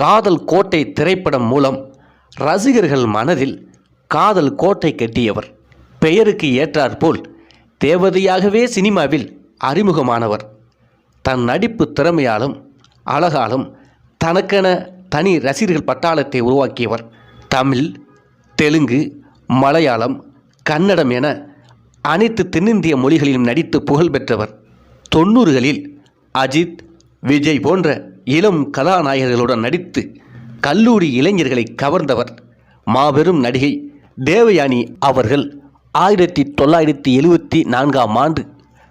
காதல் கோட்டை திரைப்படம் மூலம் ரசிகர்கள் மனதில் காதல் கோட்டை கட்டியவர். பெயருக்கு ஏற்றாற்போல் தேவதையாகவே சினிமாவில் அறிமுகமானவர். தன் நடிப்பு திறமையாலும் அழகாலும் தனக்கென தனி ரசிகர்கள் பட்டாளத்தை உருவாக்கியவர். தமிழ் தெலுங்கு மலையாளம் கன்னடம் என அனைத்து தென்னிந்திய மொழிகளிலும் நடித்து புகழ் பெற்றவர் தொண்ணூறுகளில் அஜித் விஜய் போன்ற இளம் கதாநாயகர்களுடன் நடித்து கல்லூரி இளைஞர்களை கவர்ந்தவர் மாபெரும் நடிகை தேவயானி அவர்கள் ஆயிரத்தி தொள்ளாயிரத்தி எழுவத்தி நான்காம் ஆண்டு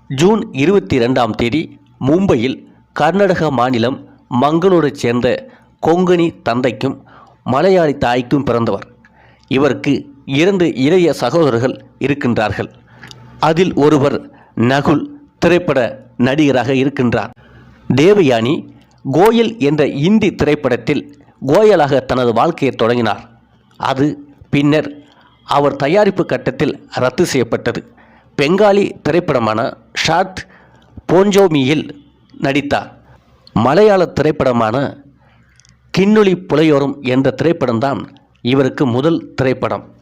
ஜூன் இருபத்தி ரெண்டாம் தேதி மும்பையில் கர்நாடக மாநிலம் மங்களூரைச் சேர்ந்த கொங்கணி தந்தைக்கும் மலையாளி தாய்க்கும் பிறந்தவர். இவருக்கு இரண்டு இளைய சகோதரர்கள் இருக்கின்றார்கள். அதில் ஒருவர் நகுல் திரைப்பட நடிகராக இருக்கின்றார். தேவயானி கோயல் என்ற இந்தி திரைப்படத்தில் கோயலாக தனது வாழ்க்கையை தொடங்கினார். அது பின்னர் அவர் தயாரிப்பு கட்டத்தில் ரத்து செய்யப்பட்டது. பெங்காலி திரைப்படமான ஷாத் போஞ்சோமியில் நடித்தார். மலையாள திரைப்படமான கிண்ணொளி புலையோரம் என்ற திரைப்படம்தான் இவருக்கு முதல் திரைப்படம்.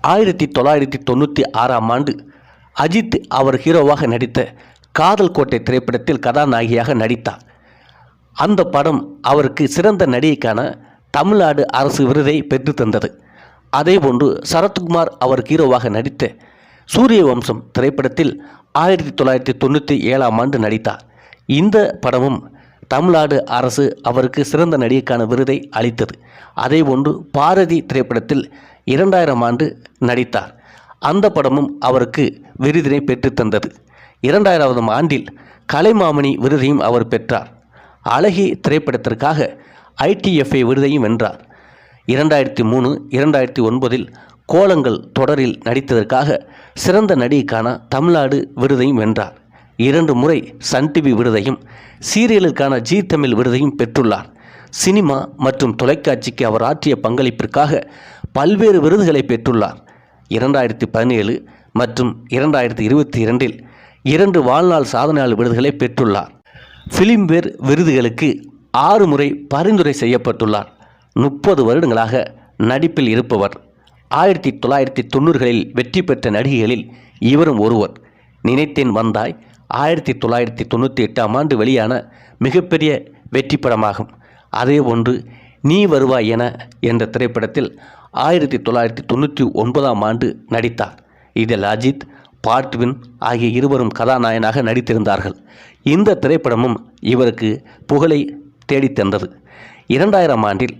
ஆயிரத்தி தொள்ளாயிரத்தி தொண்ணூற்றி ஆறாம் ஆண்டு அஜித் அவர் ஹீரோவாக நடித்த காதல் கோட்டை திரைப்படத்தில் கதாநாயகியாக நடித்தார். அந்த படம் அவருக்கு சிறந்த நடிகைக்கான தமிழ்நாடு அரசு விருதை பெற்று தந்தது. அதேபோன்று சரத்குமார் அவர் ஹீரோவாக நடித்த சூரிய வம்சம் திரைப்படத்தில் ஆயிரத்தி தொள்ளாயிரத்தி தொண்ணூற்றி ஏழாம் ஆண்டு நடித்தார். இந்த படமும் தமிழ்நாடு அரசு அவருக்கு சிறந்த நடிகைக்கான விருதை அளித்தது. அதேபோன்று பாரதி திரைப்படத்தில் இரண்டாயிரம் ஆண்டு நடித்தார். அந்த படமும் அவருக்கு விருதினை பெற்றுத்தந்தது இரண்டாயிரவது ஆண்டில் கலைமாமணி விருதையும் அவர் பெற்றார். அழகி திரைப்படத்திற்காக ஐடிஎஃப்ஐ விருதையும் வென்றார். இரண்டாயிரத்தி மூணு இரண்டாயிரத்தி ஒன்பதில் கோலங்கள் தொடரில் நடித்ததற்காக சிறந்த நடிகைக்கான தமிழ்நாடு விருதையும் வென்றார். இரண்டு முறை சன் டிவி விருதையும் சீரியலுக்கான ஜி தமிழ் விருதையும் பெற்றுள்ளார். சினிமா மற்றும் தொலைக்காட்சிக்கு அவர் ஆற்றிய பங்களிப்பிற்காக பல்வேறு விருதுகளை பெற்றுள்ளார். இரண்டாயிரத்தி பதினேழு மற்றும் இரண்டாயிரத்தி இருபத்தி இரண்டில் இரண்டு வாழ்நாள் சாதனையாளர் விருதுகளை பெற்றுள்ளார். ஃபிலிம்பேர் விருதுகளுக்கு ஆறு முறை பரிந்துரை செய்யப்பட்டுள்ளார். முப்பது வருடங்களாக நடிப்பில் இருப்பவர். ஆயிரத்தி தொள்ளாயிரத்தி தொண்ணூறுகளில் வெற்றி பெற்ற நடிகைகளில் இவரும் ஒருவர். நினைத்தேன் வந்தாய். ஆயிரத்தி தொள்ளாயிரத்தி தொண்ணூற்றி எட்டாம் ஆண்டு வெளியான மிகப்பெரிய வெற்றி படமாகும். அதே ஒன்று நீ வருவாய் என என்ற திரைப்படத்தில் ஆயிரத்தி தொள்ளாயிரத்தி தொண்ணூற்றி ஒன்பதாம் ஆண்டு நடித்தார். இதில் அஜித் பார்ட்வின் ஆகிய இருவரும் கதாநாயகனாக நடித்திருந்தார்கள். இந்த திரைப்படமும் இவருக்கு புகழை தேடித் தந்தது இரண்டாயிரம் ஆண்டில்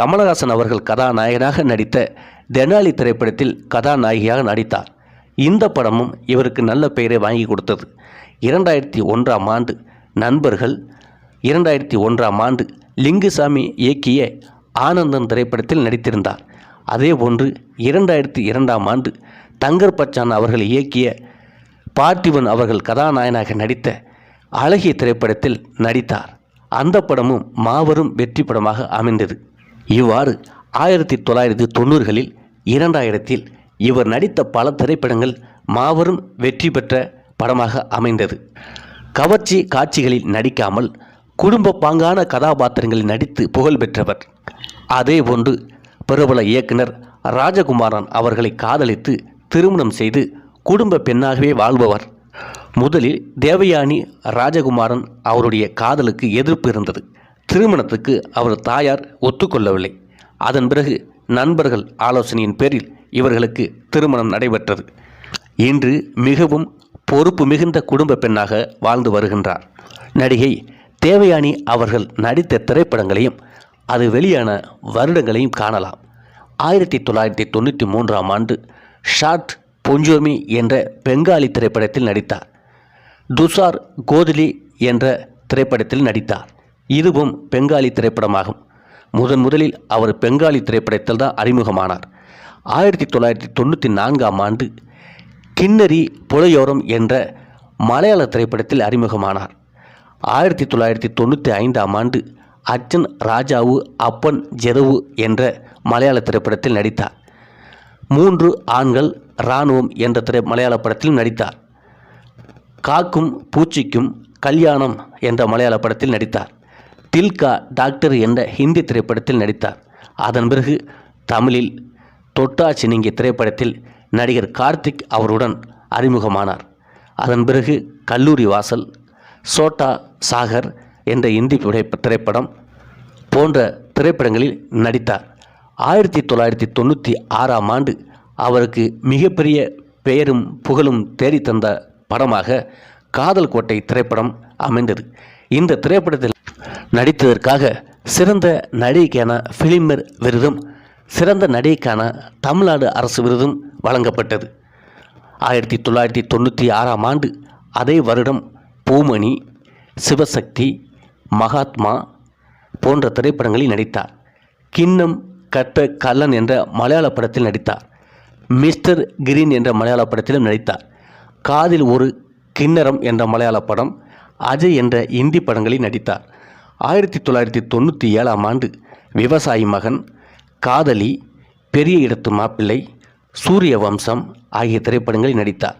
கமலஹாசன் அவர்கள் கதாநாயகனாக நடித்த தெனாலி திரைப்படத்தில் கதாநாயகியாக நடித்தார். இந்த படமும் இவருக்கு நல்ல பெயரை வாங்கி கொடுத்தது. இரண்டாயிரத்தி ஒன்றாம் ஆண்டு நண்பர்கள் இரண்டாயிரத்தி ஒன்றாம் ஆண்டு லிங்குசாமி இயக்கிய ஆனந்தன் திரைப்படத்தில் நடித்திருந்தார். அதே போன்று இரண்டாயிரத்தி இரண்டாம் ஆண்டு தங்கர் பச்சான் அவர்கள் இயக்கிய பார்த்திபன் அவர்கள் கதாநாயகனாக நடித்த அழகிய திரைப்படத்தில் நடித்தார். அந்த படமும் மாபெரும் வெற்றி படமாக அமைந்தது. இவ்வாறு ஆயிரத்தி தொள்ளாயிரத்தி தொண்ணூறுகளில் இரண்டாயிரத்தில் இவர் நடித்த பல திரைப்படங்கள் மாபெரும் வெற்றி பெற்ற படமாக அமைந்தது. கவர்ச்சி காட்சிகளில் நடிக்காமல் குடும்ப பாங்கான கதாபாத்திரங்களில் நடித்து புகழ் பெற்றவர். அதேபோன்று பிரபல இயக்குனர் ராஜகுமாரன் அவர்களை காதலித்து திருமணம் செய்து குடும்ப பெண்ணாகவே வாழ்பவர். முதலில் தேவயானி ராஜகுமாரன் அவருடைய காதலுக்கு எதிர்ப்பு இருந்தது. திருமணத்துக்கு அவர் தாயார் ஒத்துக்கொள்ளவில்லை. அதன் பிறகு நண்பர்கள் ஆலோசனையின் பேரில் இவர்களுக்கு திருமணம் நடைபெற்றது. இன்று மிகவும் பொறுப்பு மிகுந்த குடும்ப பெண்ணாக வாழ்ந்து வருகின்றார். நடிகை தேவயானி அவர்கள் நடித்த திரைப்படங்களையும் அது வெளியான வருடங்களையும் காணலாம். ஆயிரத்தி தொள்ளாயிரத்தி தொண்ணூற்றி மூன்றாம் ஆண்டு ஷாத் பொஞ்சோமி என்ற பெங்காலி திரைப்படத்தில் நடித்தார். துஷார் கோதலி என்ற திரைப்படத்தில் நடித்தார். இதுவும் பெங்காலி திரைப்படமாகும். முதன் முதலில் அவர் பெங்காலி திரைப்படத்தில் தான் அறிமுகமானார். ஆயிரத்தி தொள்ளாயிரத்தி தொண்ணூற்றி நான்காம் ஆண்டு கிண்ணறி புலையோரம் என்ற மலையாள திரைப்படத்தில் அறிமுகமானார். ஆயிரத்தி தொள்ளாயிரத்தி தொண்ணூற்றி ஐந்தாம் ஆண்டு அச்சன் ராஜாவு அப்பன் ஜெதவு என்ற மலையாள திரைப்படத்தில் நடித்தார். மூன்று ஆண்கள் இராணுவம் என்ற திரை மலையாள படத்தில் நடித்தார். காக்கும் பூச்சிக்கும் கல்யாணம் என்ற மலையாள படத்தில் நடித்தார். தில்கா டாக்டர் என்ற ஹிந்தி திரைப்படத்தில் நடித்தார். அதன் பிறகு தமிழில் தொட்டா சினிங்கி திரைப்படத்தில் நடிகர் கார்த்திக் அவருடன் அறிமுகமானார். அதன் பிறகு கல்லூரி வாசல் சோட்டா சாகர் என்ற இந்தி திரைப்படம் போன்ற திரைப்படங்களில் நடித்தார். ஆயிரத்தி தொள்ளாயிரத்தி தொண்ணூற்றி ஆறாம் ஆண்டு அவருக்கு மிகப்பெரிய பெயரும் புகழும் தேடித்தந்த படமாக காதல் கோட்டை திரைப்படம் அமைந்தது. இந்த திரைப்படத்தில் நடித்ததற்காக சிறந்த நடிகைக்கான ஃபிலிமர் விருதும் சிறந்த நடிகைக்கான தமிழ்நாடு அரசு விருதும் வழங்கப்பட்டது. ஆயிரத்தி தொள்ளாயிரத்தி தொண்ணூற்றி ஆறாம் ஆண்டு அதே வருடம் பூமணி சிவசக்தி மகாத்மா போன்ற திரைப்படங்களில் நடித்தார். கிண்ணம் கட்ட கல்லன் என்ற மலையாள படத்தில் நடித்தார். மிஸ்டர் கிரீன் என்ற மலையாள படத்திலும் நடித்தார். காதில் ஒரு கிண்ணறம் என்ற மலையாள படம் அஜய் என்ற இந்தி படங்களில் நடித்தார். ஆயிரத்தி தொள்ளாயிரத்தி தொண்ணூற்றி ஏழாம் ஆண்டு விவசாயி மகன் காதலி பெரிய இடத்து மாப்பிள்ளை சூரிய வம்சம் ஆகிய திரைப்படங்களில் நடித்தார்.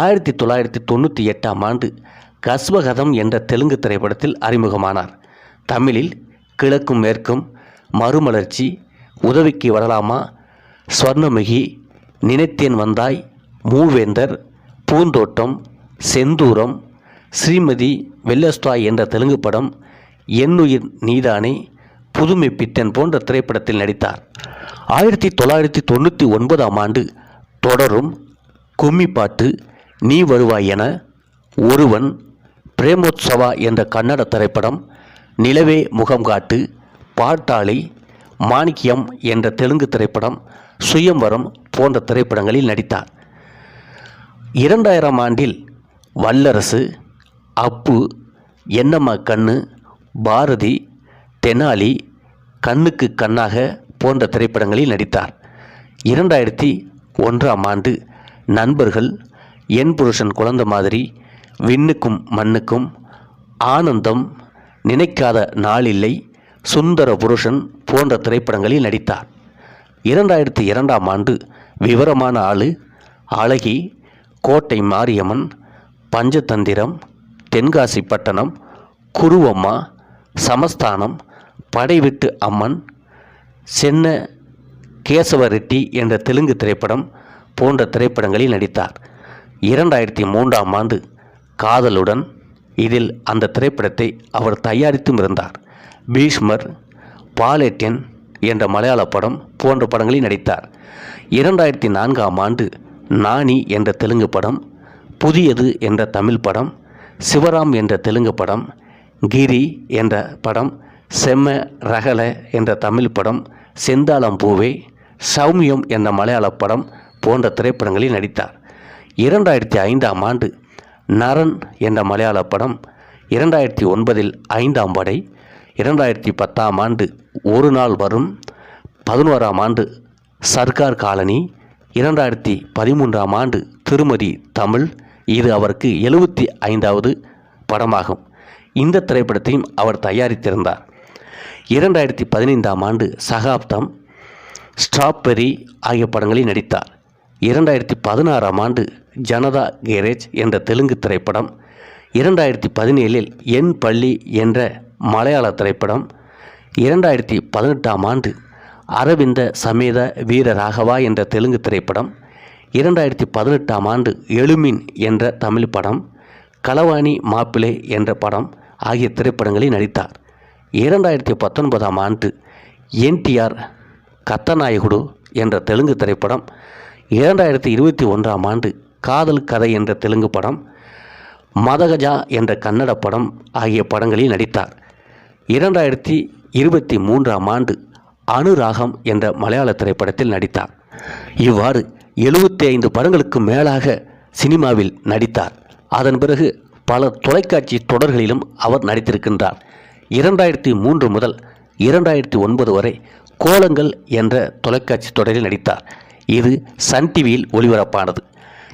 ஆயிரத்தி தொள்ளாயிரத்தி தொண்ணூற்றி எட்டாம் ஆண்டு கஸ்வகதம் என்ற தெலுங்கு திரைப்படத்தில் அறிமுகமானார். தமிழில் கிழக்கும் மேற்கும் மறுமலர்ச்சி உதவிக்கு வரலாமா? ஸ்வர்ணமுகி நினைத்தேன் வந்தாய் மூவேந்தர் பூந்தோட்டம் செந்தூரம் ஸ்ரீமதி வெள்ளஸ்டாய் என்ற தெலுங்கு படம் என்னுயிர் நீதானே புதுமை பித்தன் போன்ற திரைப்படத்தில் நடித்தார். ஆயிரத்தி தொள்ளாயிரத்தி தொண்ணூற்றி ஒன்பதாம் ஆண்டு தொடரும் கும்மி பாட்டு நீ வருவாய் என ஒருவன் பிரேமோத்சவா என்ற கன்னட திரைப்படம் நிலவே முகம் காட்டு பாட்டாளி மாணிக்கியம் என்ற தெலுங்கு திரைப்படம் சுயம்வரம் போன்ற திரைப்படங்களில் நடித்தார். இரண்டாயிரம் ஆண்டில் வல்லரசு அப்பு என்னம்மா கண்ணு பாரதி தெனாலி கண்ணுக்கு கண்ணாக போன்ற திரைப்படங்களில் நடித்தார். இரண்டாயிரத்தி ஒன்றாம் ஆண்டு நண்பர்கள் என் புருஷன் குழந்த மாதிரி விண்ணுக்கும் மண்ணுக்கும் ஆனந்தம் நினைக்காத நாளில்லை சுந்தர புருஷன் போன்ற திரைப்படங்களில் நடித்தார். இரண்டாயிரத்தி இரண்டாம் ஆண்டு விவரமான ஆளு அழகி கோட்டை மாரியம்மன் பஞ்சதந்திரம் தென்காசி பட்டணம் குருவம்மா சமஸ்தானம் படைவிட்டு அம்மன் சென்ன கேசவ ரெட்டி என்ற தெலுங்கு திரைப்படம் போன்ற திரைப்படங்களில் நடித்தார். இரண்டாயிரத்தி மூன்றாம் ஆண்டு காதலுடன் இதில் அந்த திரைப்படத்தை அவர் தயாரித்தும் இருந்தார். பீஷ்மர் பாலேட்டியன் என்ற மலையாள படம் போன்ற படங்களில் நடித்தார். இரண்டாயிரத்தி நான்காம் ஆண்டு நாணி என்ற தெலுங்கு படம் புதியது என்ற தமிழ் படம் சிவராம் என்ற தெலுங்கு படம் கிரி என்ற படம் செம்ம ரகல என்ற தமிழ் படம் செந்தாளம் பூவே சௌமியம் என்ற மலையாள படம் போன்ற திரைப்படங்களில் நடித்தார். இரண்டாயிரத்தி ஐந்தாம் ஆண்டு நரன் என்ற மலையாள படம் இரண்டாயிரத்தி ஒன்பதில் ஐந்தாம் படை இரண்டாயிரத்தி பத்தாம் ஆண்டு ஒரு நாள் வரும் பதினோராம் ஆண்டு சர்க்கார் காலனி இரண்டாயிரத்தி பதிமூன்றாம் ஆண்டு திருமதி தமிழ். இது அவருக்கு எழுபத்தி ஐந்தாவது படமாகும். இந்த திரைப்படத்தையும் அவர் தயாரித்திருந்தார். இரண்டாயிரத்தி பதினைந்தாம் ஆண்டு சகாப்தம் ஸ்ட்ராபெரி ஆகிய படங்களில் நடித்தார். இரண்டாயிரத்தி பதினாறாம் ஆண்டு ஜனதா கேரேஜ் என்ற தெலுங்கு திரைப்படம். இரண்டாயிரத்தி பதினேழில் என் பள்ளி என்ற மலையாள திரைப்படம் இரண்டாயிரத்தி பதினெட்டாம் ஆண்டு அரவிந்த சமேத வீர ராகவா என்ற தெலுங்கு திரைப்படம் இரண்டாயிரத்தி பதினெட்டாம் ஆண்டு எழுமின் என்ற தமிழ் படம் களவாணி மாப்பிளே என்ற படம் ஆகிய திரைப்படங்களில் நடித்தார். இரண்டாயிரத்தி பத்தொன்பதாம் ஆண்டு என்டிஆர் கத்தநாயகுடு என்ற தெலுங்கு திரைப்படம் இரண்டாயிரத்தி இருபத்தி ஒன்றாம் ஆண்டு காதல் கதை என்ற தெலுங்கு படம் மதகஜா என்ற கன்னட படம் ஆகிய படங்களில் நடித்தார். இரண்டாயிரத்தி இருபத்தி மூன்றாம் ஆண்டு அனுராகம் என்ற மலையாள திரைப்படத்தில் நடித்தார். இவ்வாறு எழுபத்தி ஐந்து படங்களுக்கு மேலாக சினிமாவில் நடித்தார். அதன் பிறகு பல தொலைக்காட்சி தொடர்களிலும் அவர் நடித்திருக்கின்றார். இரண்டாயிரத்தி மூன்று முதல் இரண்டாயிரத்தி ஒன்பது வரை கோலங்கள் என்ற தொலைக்காட்சி தொடரில் நடித்தார். இது சன் டிவியில் ஒளிபரப்பானது.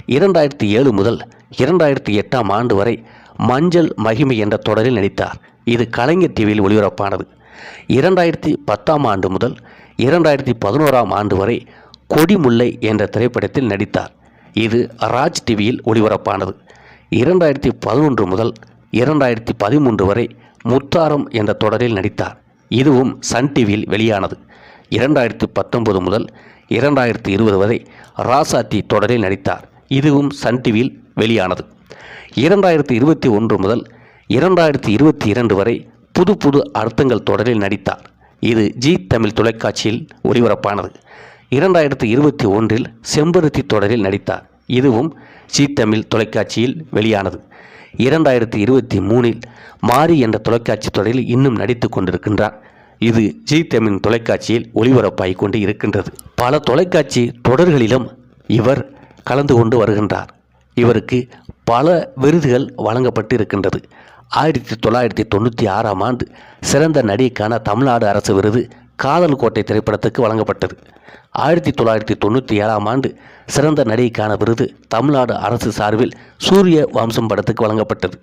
இரண்டாயிரத்தி ஏழு முதல் இரண்டாயிரத்தி எட்டாம் ஆண்டு வரை மஞ்சள் மகிமை என்ற தொடரில் நடித்தார். இது கலைஞர் டிவியில் ஒளிபரப்பானது. இரண்டாயிரத்தி பத்தாம் ஆண்டு முதல் இரண்டாயிரத்தி பதினோராம் ஆண்டு வரை கொடிமுல்லை என்ற திரைப்படத்தில் நடித்தார். இது ராஜ் டிவியில் ஒளிபரப்பானது. இரண்டாயிரத்தி பதினொன்று முதல் இரண்டாயிரத்தி பதிமூன்று வரை முத்தாரம் என்ற தொடரில் நடித்தார். இதுவும் சன் டிவியில் வெளியானது. இரண்டாயிரத்தி பத்தொன்பது முதல் இரண்டாயிரத்தி இருபது வரை ராசாத்தி தொடரில் நடித்தார். இதுவும் சன் டிவியில் வெளியானது. இரண்டாயிரத்தி இருபத்தி ஒன்று முதல் இரண்டாயிரத்தி இருபத்தி இரண்டு வரை புது புது அர்த்தங்கள் தொடரில் நடித்தார். இது ஜி தமிழ் தொலைக்காட்சியில் ஒளிபரப்பானது. இரண்டாயிரத்தி இருபத்தி ஒன்றில் செம்பருத்தி தொடரில் நடித்தார். இதுவும் ஜி தமிழ் தொலைக்காட்சியில் வெளியானது. இரண்டாயிரத்தி இருபத்தி மூணில் மாரி என்ற தொலைக்காட்சி தொடரில் இன்னும் நடித்து கொண்டிருக்கின்றார். இது ஜி தமிழ் தொலைக்காட்சியில் ஒளிபரப்பாகிக் கொண்டு இருக்கின்றது. பல தொலைக்காட்சி தொடர்களிலும் இவர் கலந்து கொண்டு வருகின்றார். இவருக்கு பல விருதுகள் வழங்கப்பட்டு இருக்கின்றது ஆயிரத்தி தொள்ளாயிரத்தி தொண்ணூற்றி ஆறாம் ஆண்டு சிறந்த நடிகைக்கான தமிழ்நாடு அரசு விருது காதல் கோட்டை திரைப்படத்துக்கு வழங்கப்பட்டது. ஆயிரத்தி தொள்ளாயிரத்தி தொண்ணூற்றி ஏழாம் ஆண்டு சிறந்த நடிகைக்கான விருது தமிழ்நாடு அரசு சார்பில் சூரிய வம்சம் படத்துக்கு வழங்கப்பட்டது.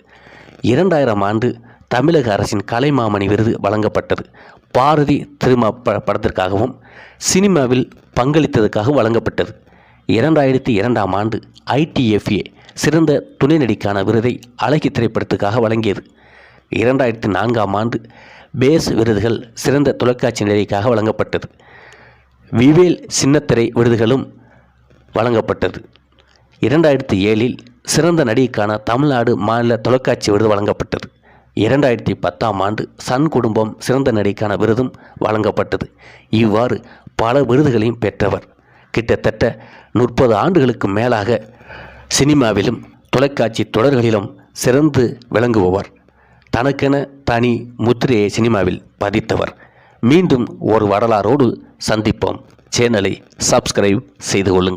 இரண்டாயிரம் ஆண்டு தமிழக அரசின் கலைமாமணி விருது வழங்கப்பட்டது. பாரதி திருமா படத்திற்காகவும் சினிமாவில் பங்களித்ததுக்காக வழங்கப்பட்டது. இரண்டாயிரத்தி இரண்டாம் ஆண்டு ஐடிஎஃப்ஏ சிறந்த துணை நடிக்கான விருதை அழகி திரைப்படத்துக்காக வழங்கியது. இரண்டாயிரத்தி நான்காம் ஆண்டு பேஸ் விருதுகள் சிறந்த தொலைக்காட்சி நடிகைக்காக வழங்கப்பட்டது. விவேல் சின்னத்திரை விருதுகளும் வழங்கப்பட்டது. இரண்டாயிரத்தி ஏழில் சிறந்த நடிகைக்கான தமிழ்நாடு மாநில தொலைக்காட்சி விருது வழங்கப்பட்டது. இரண்டாயிரத்தி பத்தாம் ஆண்டு சன் குடும்பம் சிறந்த நடிகைக்கான விருதும் வழங்கப்பட்டது. இவ்வாறு பல விருதுகளையும் பெற்றவர். கிட்டத்தட்ட முப்பது ஆண்டுகளுக்கு மேலாக சினிமாவிலும் தொலைக்காட்சி தொடர்களிலும் சிறந்து விளங்குபவர். தனக்கென தனி முத்திரையை சினிமாவில் பதித்தவர். மீண்டும் ஒரு வரலாறோடு சந்திப்போம். சேனலை சப்ஸ்கிரைப் செய்து கொள்ளுங்கள்.